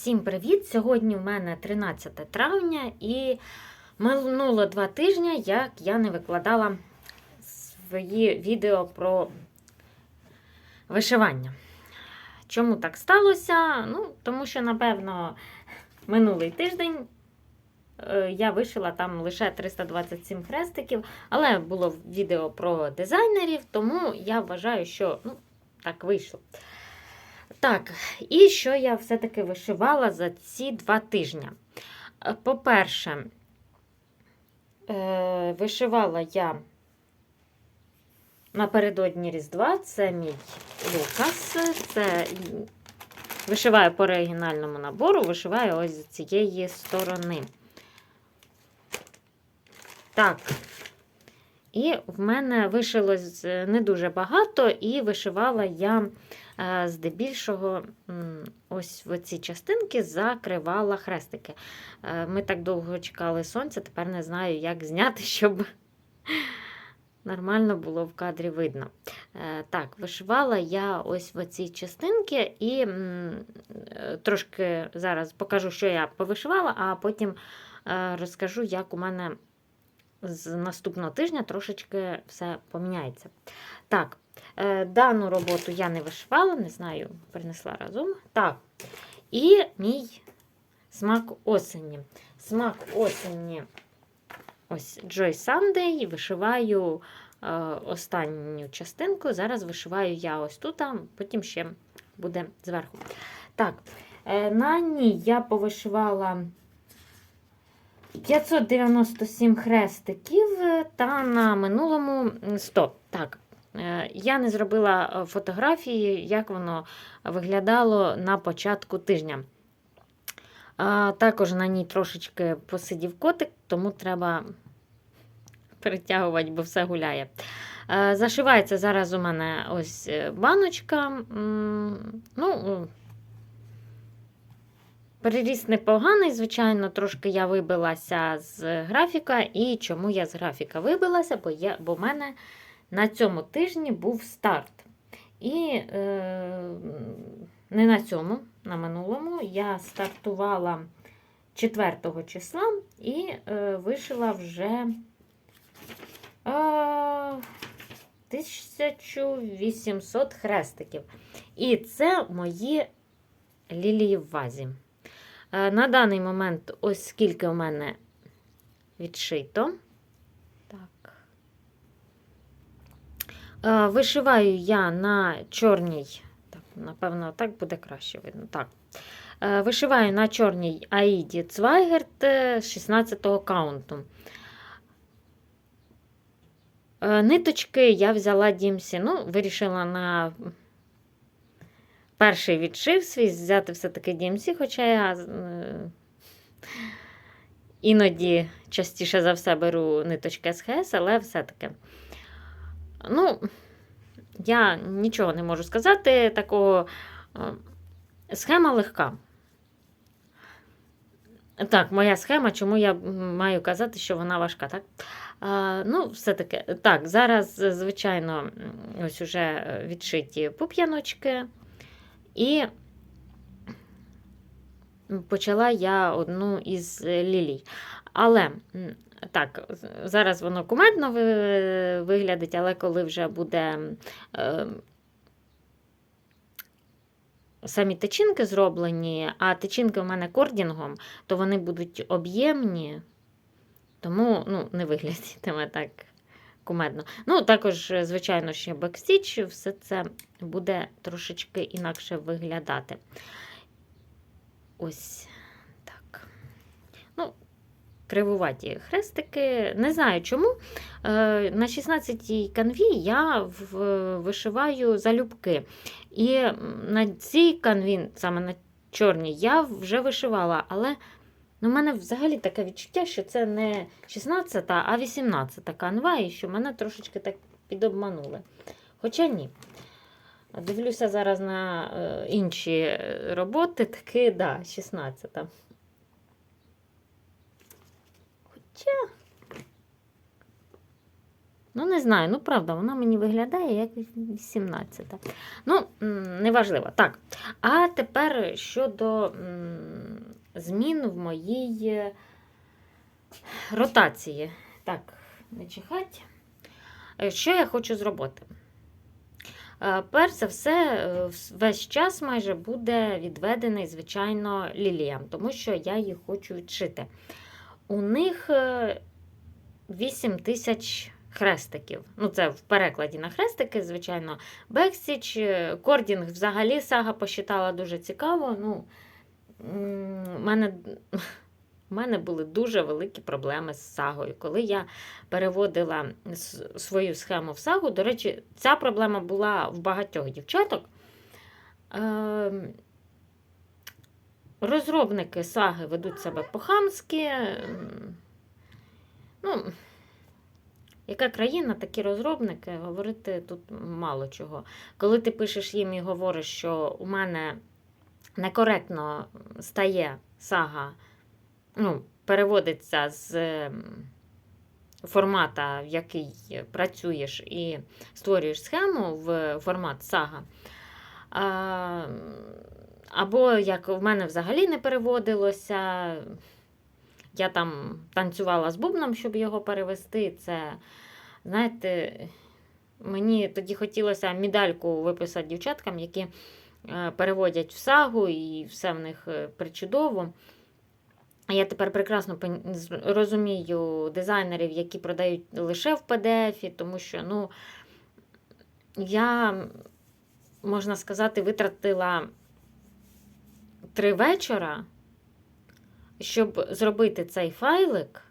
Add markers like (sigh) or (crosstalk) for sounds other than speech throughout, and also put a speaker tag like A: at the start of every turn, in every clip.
A: Всім привіт! Сьогодні у мене 13 травня і минуло два тижні, як я не викладала свої відео про вишивання. Чому так сталося? Ну, тому що, напевно, минулий тиждень е, я вишила там лише 327 хрестиків, але було відео про дизайнерів, тому я вважаю, що ну, так вийшло. Так, і що я все-таки вишивала за ці два тижні? Е, По-перше, е, вишивала я напередодні Різдва, це мій Лукас. Це вишиваю по оригінальному набору, вишиваю ось з цієї сторони. Так. І в мене вишилось не дуже багато, і вишивала я е, здебільшого ось в ці частинки закривала хрестики. Ми так довго чекали сонця, тепер не знаю, як зняти, (laughs) щоб нормально було в кадрі видно. Е, Так, вишивала я ось в ці частинки і е, трошки зараз покажу, що я повишивала, а потім е, розкажу, як у мене з наступного тижня трошечки все поміняється. Так, дану роботу я не вишивала, не знаю, принесла разом. Так, і мій смак осені. Смак осені. Ось Joy Sunday. Вишиваю е, останню частинку. Зараз вишиваю я ось тут, а потім ще буде зверху. Так, е, на ній я повишивала 597 хрестиків е, та на минулому 100. Так, е, я не зробила е, фотографії, як воно виглядало на початку тижня. Також на ній трошечки посидів котик, тому треба перетягувати, бо все гуляє. Е, Зашивається зараз у мене ось е, баночка. Ну, Переріс непоганий, звичайно, трошки я вибилася з графіка. І чому я з графіка вибилася? Бо в мене на цьому тижні був старт. І е, не на цьому, на минулому я стартувала 4 числа і е, вишила вже е, 1800 хрестиків. І це мої лілії в вазі. Е, На даний момент, ось скільки у мене відшито. Так. Е, Вишиваю я на чорній, так, напевно, так буде краще видно. Так. Е, Вишиваю на чорній Аїді Цвайгерт е, з 16-го каунту. Е, Ниточки я взяла Дімсі, ну, вирішила на перший відшив свій взяти все-таки DMC, хоча я е, іноді частіше за все беру ниточки СХС, але все-таки. Ну, я нічого не можу сказати. Такого е, схема легка. Так, моя схема, чому я маю казати, що вона важка, так? А, ну, все-таки, так, зараз, звичайно, ось уже відшиті пуп'яночки. І почала я одну із лілій. Але так, зараз воно кумедно виглядить, але коли вже буде е, самі тичинки зроблені, а тичинки в мене кордінгом, то вони будуть об'ємні, тому ну, не виглядатиме так кумедно. Ну, також, звичайно, ще бекстіч, все це буде трошечки інакше виглядати. Ось кривуваті хрестики. Не знаю чому. Е, На 16-й канві я вишиваю залюбки. І на цій канві, саме на чорній, я вже вишивала, але Ну, в мене взагалі таке відчуття, що це не 16, а 18 канва, і що мене трошечки так підобманули. Хоча ні. Дивлюся зараз на е, інші е, роботи, таки, да, 16. Хоча. Ну, не знаю, ну правда, вона мені виглядає як 18. Ну, неважливо. Так. А тепер щодо змін в моїй е, ротації. Так, не чихать. Е, Що я хочу зробити? Е, Перш за все, весь час майже буде відведений, звичайно, ліліям, тому що я їх хочу відшити. У них е, 8 тисяч хрестиків. Ну, це в перекладі на хрестики, звичайно, бексіч. е, Кордінг взагалі сага посчитала дуже цікаво. Ну, мене, в (laughs) мене були дуже великі проблеми з сагою. Коли я переводила свою схему в сагу, до речі, ця проблема була в багатьох дівчаток. Розробники саги ведуть себе по-хамськи. Ну, яка країна, такі розробники, говорити тут мало чого. Коли ти пишеш їм і говориш, що у мене некоректно стає сага, ну, переводиться з формата, в який працюєш, і створюєш схему в формат сага. Або як в мене взагалі не переводилося. Я там танцювала з бубном, щоб його перевести. Це, знаєте, мені тоді хотілося медальку виписати дівчаткам, які е, переводять в сагу, і все в них е, причудово. Я тепер прекрасно розумію дизайнерів, які продають лише в PDF, тому що ну, я, можна сказати, витратила три вечора, щоб зробити цей файлик.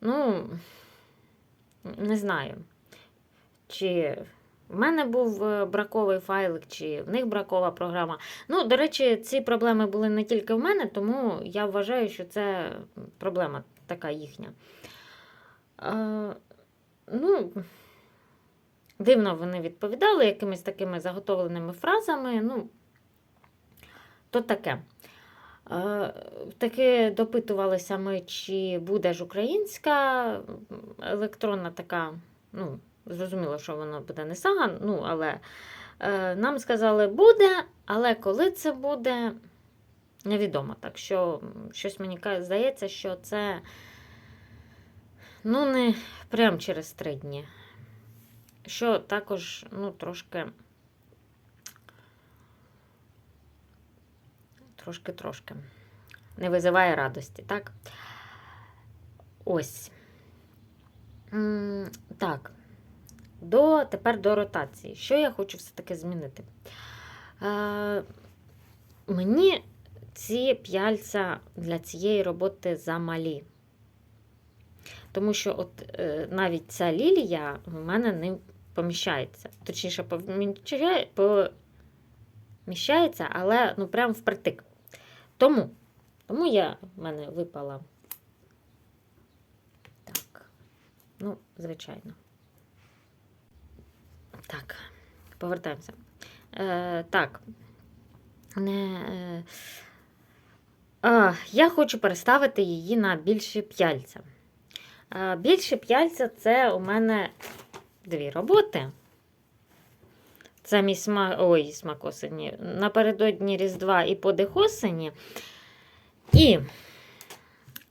A: Ну, не знаю, чи в мене був е, браковий файлик, чи в них бракова програма. Ну, до речі, ці проблеми були не тільки в мене, тому я вважаю, що це проблема така їхня. Е, ну, дивно вони відповідали якимись такими заготовленими фразами. Ну, то таке. Е, Таки допитувалися ми, чи буде ж українська електронна така, ну, зрозуміло, що воно буде не сага, ну, але е, нам сказали, буде, але коли це буде, невідомо. Так що щось мені здається, що це ну, не прямо через три дні. Що також, ну, трошки. Трошки-трошки. Не визиває радості, так? Ось. Так. До, тепер до ротації. Що я хочу все-таки змінити? Е, мені ці п'яльця для цієї роботи замалі. Тому що от е, навіть ця лілія в мене не поміщається. Точніше, поміщається, але ну прям впритик. Тому, тому я в мене випала. Так. Ну, звичайно. Так, повертаємося. Е, так. Е, а, я хочу переставити її на більше п'яльця. Е, більше п'яльця це у мене дві роботи. Це мій смак, ой, смак осені. Напередодні Різдва і подих осені. І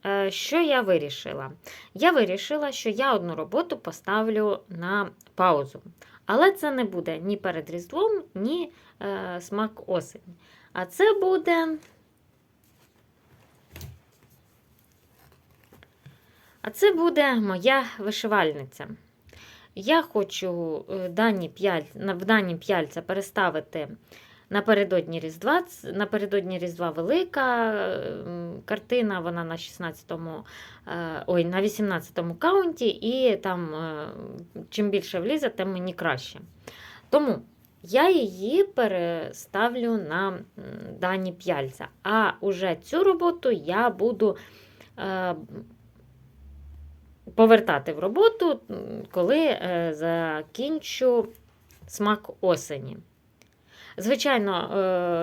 A: е, що я вирішила? Я вирішила, що я одну роботу поставлю на паузу. Але це не буде ні перед Різдвом, ні е, смак осені. А це буде. А це буде моя вишивальниця. Я хочу е, дані п'яль, в дані п'яльця переставити напередодні Різдва. Напередодні Різдва велика картина, вона на 16-му, е, ой, на 18-му каунті, і там е, чим більше влізе, тим мені краще. Тому я її переставлю на дані п'яльця. А уже цю роботу я буду. Повертати в роботу, коли е, закінчу смак осені. Звичайно,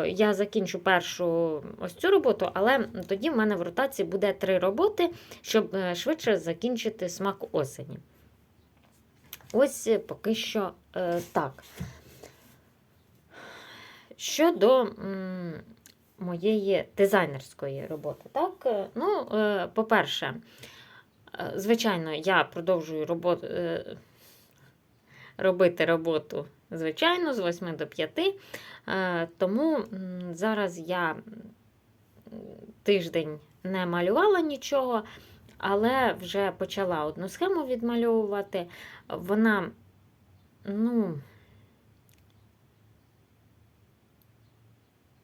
A: е, я закінчу першу ось цю роботу, але тоді в мене в ротації буде три роботи, щоб е, швидше закінчити смак осені. Ось поки що так. Щодо моєї дизайнерської роботи, так, ну, по-перше, звичайно, я продовжую роботу, е, робити роботу, звичайно, з 8 до 5. Е, Тому зараз я тиждень не малювала нічого, але вже почала одну схему відмальовувати. Вона, ну,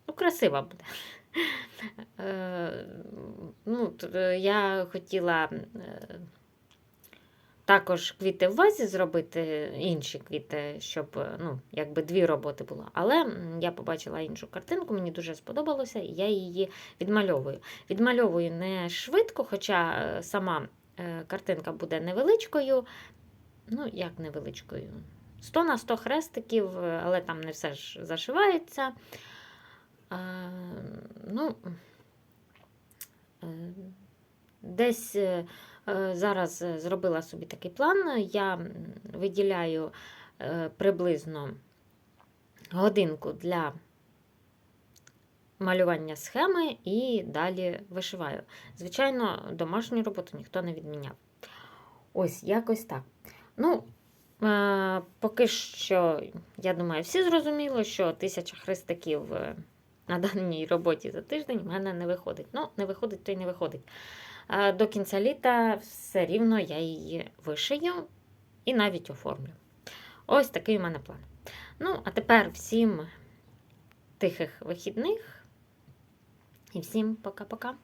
A: ну красива буде. Е, Ну, е, я хотіла е, також квіти в вазі зробити, інші квіти, щоб ну, якби дві роботи було. Але я побачила іншу картинку, мені дуже сподобалося, і я її відмальовую. Відмальовую не швидко, хоча сама картинка буде невеличкою. Ну, як невеличкою. 100 на 100 хрестиків, але там не все ж зашивається. Ну, е, десь е, зараз зробила собі такий план. Я виділяю е, приблизно годинку для малювання схеми і далі вишиваю. Звичайно, домашню роботу ніхто не відміняв. Ось якось так. Ну, поки що, я думаю, всі зрозуміло, що тисяча хрестиків на даній роботі за тиждень в мене не виходить. Ну, не виходить, то й не виходить. До кінця літа все рівно я її вишию і навіть оформлю. Ось такий у мене план. Ну, а тепер всім тихих вихідних і всім пока-пока.